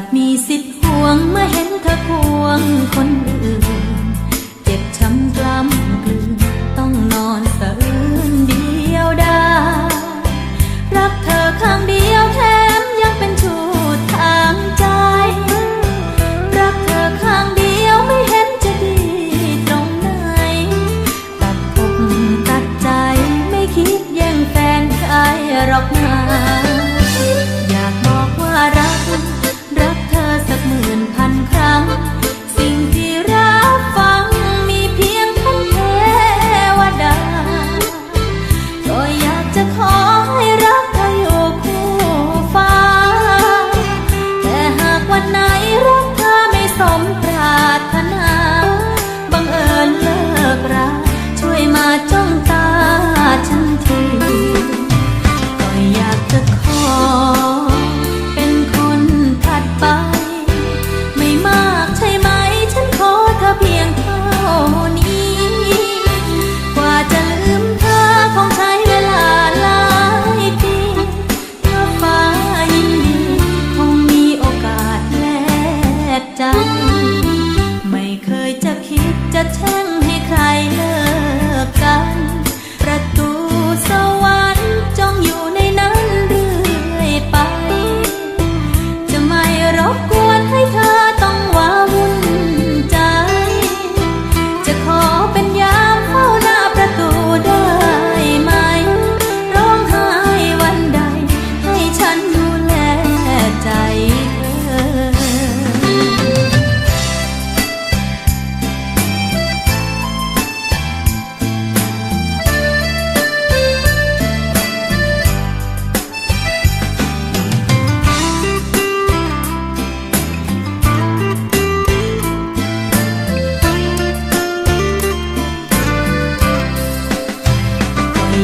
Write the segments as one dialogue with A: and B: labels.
A: ากมีสิทธิ์ห่วงเมื่อเห็นเธอควงคน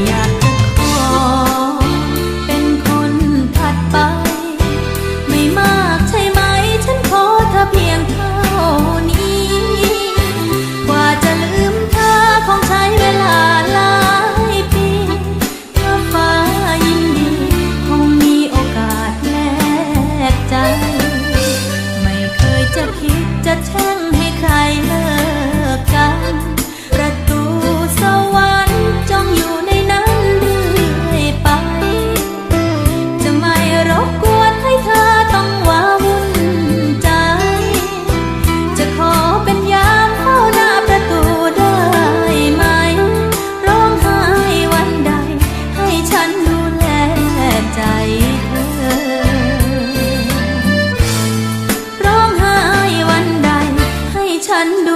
A: yeah. ฉันดู